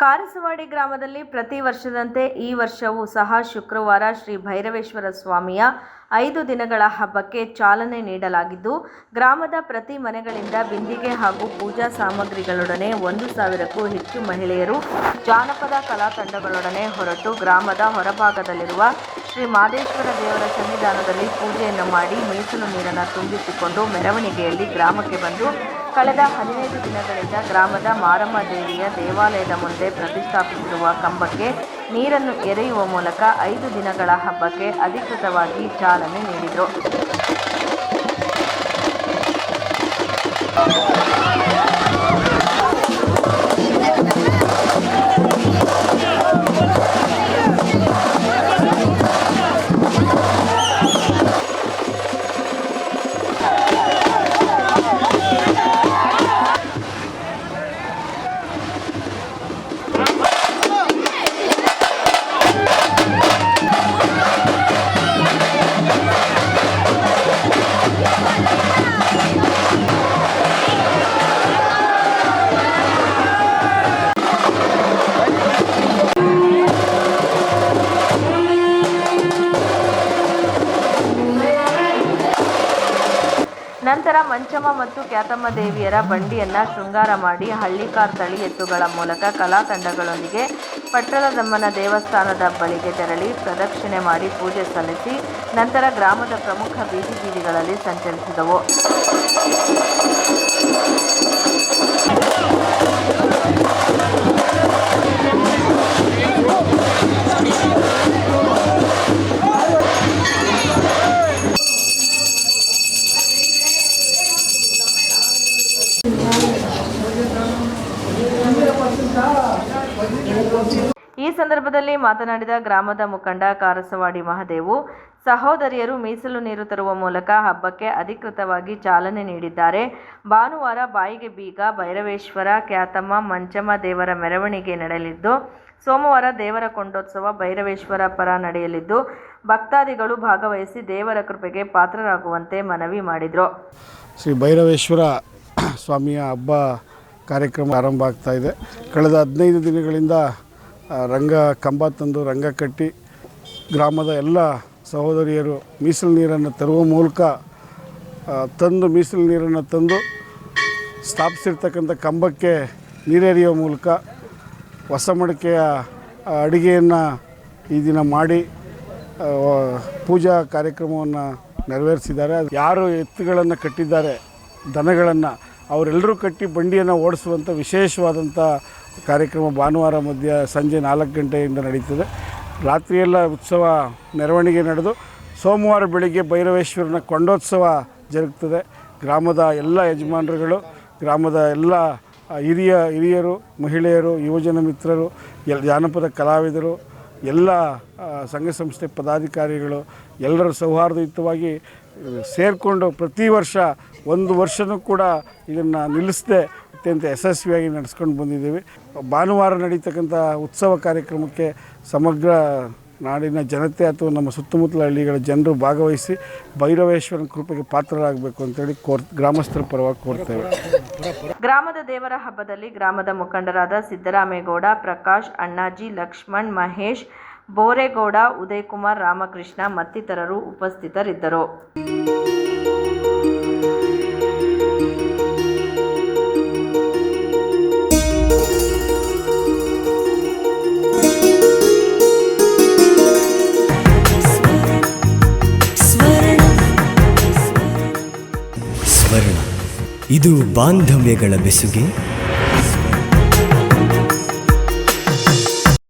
ಕಾರಸವಾಡಿ ಗ್ರಾಮದಲ್ಲಿ ಪ್ರತಿ ವರ್ಷದಂತೆ ಈ ವರ್ಷವೂ ಸಹ ಶುಕ್ರವಾರ ಶ್ರೀ ಭೈರವೇಶ್ವರ ಸ್ವಾಮಿಯ ಐದು ದಿನಗಳ ಹಬ್ಬಕ್ಕೆ ಚಾಲನೆ ನೀಡಲಾಗಿದ್ದು, ಗ್ರಾಮದ ಪ್ರತಿ ಮನೆಗಳಿಂದ ಬಿಂದಿಗೆ ಹಾಗೂ ಪೂಜಾ ಸಾಮಗ್ರಿಗಳೊಡನೆ ಒಂದು ಸಾವಿರಕ್ಕೂ ಹೆಚ್ಚು ಮಹಿಳೆಯರು ಜಾನಪದ ಕಲಾ ತಂಡಗಳೊಡನೆ ಹೊರಟು ಗ್ರಾಮದ ಹೊರಭಾಗದಲ್ಲಿರುವ ಶ್ರೀ ಮಾದೇಶ್ವರ ದೇವರ ಸನ್ನಿಧಾನದಲ್ಲಿ ಪೂಜೆಯನ್ನು ಮಾಡಿ ಮೀಸಲು ನೀರನ್ನು ತುಂಬಿಸಿಕೊಂಡು ಮೆರವಣಿಗೆಯಲ್ಲಿ ಗ್ರಾಮಕ್ಕೆ ಬಂದು ಕಳೆದ ಹದಿನೈದು ದಿನಗಳಿಂದ ಗ್ರಾಮದ ಮಾರಮ್ಮ ದೇವಿಯ ದೇವಾಲಯದ ಮುಂದೆ ಪ್ರತಿಷ್ಠಾಪಿಸಿರುವ ಕಂಬಕ್ಕೆ ನೀರನ್ನು ಎರೆಯುವ ಮೂಲಕ ಐದು ದಿನಗಳ ಹಬ್ಬಕ್ಕೆ ಅಧಿಕೃತವಾಗಿ ಚಾಲನೆ ನೀಡಿದರು. ನಂತರ ಮಂಚಮ್ಮ ಮತ್ತು ಕ್ಯಾತಮ್ಮ ದೇವಿಯರ ಬಂಡಿಯನ್ನ ಶೃಂಗಾರ ಮಾಡಿ ಹಳ್ಳಿಕಾರ್ ತಳಿ ಎತ್ತುಗಳ ಮೂಲಕ ಕಲಾತಂಡಗಳೊಂದಿಗೆ ಪಟ್ಟಣದಮ್ಮನ ದೇವಸ್ಥಾನದ ಬಳಿಗೆ ತೆರಳಿ ಪ್ರದಕ್ಷಿಣೆ ಮಾಡಿ ಪೂಜೆ ಸಲ್ಲಿಸಿ ನಂತರ ಗ್ರಾಮದ ಪ್ರಮುಖ ಬೀದಿ ಬೀದಿಗಳಲ್ಲಿ ಸಂಚರಿಸಿದವು. ಈ ಸಂದರ್ಭದಲ್ಲಿ ಮಾತನಾಡಿದ ಗ್ರಾಮದ ಮುಖಂಡ ಕಾರಸವಾಡಿ ಮಹದೇವು, ಸಹೋದರಿಯರು ಮೀಸಲು ನೀರು ತರುವ ಮೂಲಕ ಹಬ್ಬಕ್ಕೆ ಅಧಿಕೃತವಾಗಿ ಚಾಲನೆ ನೀಡಿದ್ದಾರೆ. ಭಾನುವಾರ ಬಾಯಿಗೆ ಬೀಗ, ಭೈರವೇಶ್ವರ, ಖ್ಯಾತಮ್ಮ, ಮಂಚಮ್ಮ ದೇವರ ಮೆರವಣಿಗೆ ನಡೆಯಲಿದ್ದು, ಸೋಮವಾರ ದೇವರ ಕೊಂಡೋತ್ಸವ ಭೈರವೇಶ್ವರ ಪರ ನಡೆಯಲಿದ್ದು, ಭಕ್ತಾದಿಗಳು ಭಾಗವಹಿಸಿ ದೇವರ ಕೃಪೆಗೆ ಪಾತ್ರರಾಗುವಂತೆ ಮನವಿ ಮಾಡಿದರು. ಶ್ರೀ ಭೈರವೇಶ್ವರ ಸ್ವಾಮಿಯ ಹಬ್ಬ ಕಾರ್ಯಕ್ರಮ ಆರಂಭ ಆಗ್ತಾ ಇದೆ. ಕಳೆದ ಹದಿನೈದು ದಿನಗಳಿಂದ ರಂಗ ಕಂಬ ತಂದು ರಂಗ ಕಟ್ಟಿ ಗ್ರಾಮದ ಎಲ್ಲ ಸಹೋದರಿಯರು ಮೀಸಲು ನೀರನ್ನು ತರುವ ಮೂಲಕ ತಂದು ಮೀಸಲು ನೀರನ್ನು ತಂದು ಸ್ಥಾಪಿಸಿರ್ತಕ್ಕಂಥ ಕಂಬಕ್ಕೆ ನೀರೆರಿಯುವ ಮೂಲಕ ಹೊಸ ಮಡಿಕೆಯ ಅಡುಗೆಯನ್ನು ಈ ದಿನ ಮಾಡಿ ಪೂಜಾ ಕಾರ್ಯಕ್ರಮವನ್ನು ನೆರವೇರಿಸಿದ್ದಾರೆ. ಯಾರು ಎತ್ತುಗಳನ್ನು ಕಟ್ಟಿದ್ದಾರೆ, ದನಗಳನ್ನು ಅವರೆಲ್ಲರೂ ಕಟ್ಟಿ ಬಂಡಿಯನ್ನು ಓಡಿಸುವಂಥ ವಿಶೇಷವಾದಂಥ ಕಾರ್ಯಕ್ರಮ ಭಾನುವಾರ ಮಧ್ಯ ಸಂಜೆ ನಾಲ್ಕು ಗಂಟೆಯಿಂದ ನಡೀತದೆ. ರಾತ್ರಿಯೆಲ್ಲ ಉತ್ಸವ ಮೆರವಣಿಗೆ ನಡೆದು ಸೋಮವಾರ ಬೆಳಿಗ್ಗೆ ಭೈರವೇಶ್ವರನ ಕೊಂಡೋತ್ಸವ ಜರುಗ್ತದೆ. ಗ್ರಾಮದ ಎಲ್ಲ ಯಜಮಾನರುಗಳು, ಗ್ರಾಮದ ಎಲ್ಲ ಹಿರಿಯ, ಹಿರಿಯರು, ಮಹಿಳೆಯರು, ಯುವಜನ ಮಿತ್ರರು ಎಲ್ ಜಾನಪದ ಕಲಾವಿದರು, ಎಲ್ಲ ಸಂಘ ಸಂಸ್ಥೆ ಪದಾಧಿಕಾರಿಗಳು, ಎಲ್ಲರೂ ಸೌಹಾರ್ದಯುತವಾಗಿ ಸೇರಿಕೊಂಡು ಪ್ರತಿ ವರ್ಷ ಒಂದು ವರ್ಷನೂ ಕೂಡ ಇದನ್ನು ನಿಲ್ಲಿಸದೆ ಅತ್ಯಂತ ಯಶಸ್ವಿಯಾಗಿ ನಡೆಸ್ಕೊಂಡು ಬಂದಿದ್ದೀವಿ. ಭಾನುವಾರ ನಡೀತಕ್ಕಂಥ ಉತ್ಸವ ಕಾರ್ಯಕ್ರಮಕ್ಕೆ ಸಮಗ್ರ ನಾಡಿನ ಜನತೆ ಅಥವಾ ನಮ್ಮ ಸುತ್ತಮುತ್ತಲ ಹಳ್ಳಿಗಳ ಜನರು ಭಾಗವಹಿಸಿ ಭೈರವೇಶ್ವರನ ಕೃಪೆಗೆ ಪಾತ್ರರಾಗಬೇಕು ಅಂತೇಳಿ ಕೋರ್, ಗ್ರಾಮಸ್ಥರ ಪರವಾಗಿ ಕೋರ್ತೇವೆ. ಗ್ರಾಮದ ದೇವರ ಹಬ್ಬದಲ್ಲಿ ಗ್ರಾಮದ ಮುಖಂಡರಾದ ಸಿದ್ದರಾಮೇಗೌಡ, ಪ್ರಕಾಶ್ ಅಣ್ಣಾಜಿ, ಲಕ್ಷ್ಮಣ್, ಮಹೇಶ್ ಬೋರೇಗೌಡ ಉದಯಕುಮಾರ್ ರಾಮಕೃಷ್ಣ ಮತ್ತಿತರರು ಉಪಸ್ಥಿತರಿದ್ದರು. ಇದು ಬಾಂಧವ್ಯಗಳ ಬೆಸುಗೆ.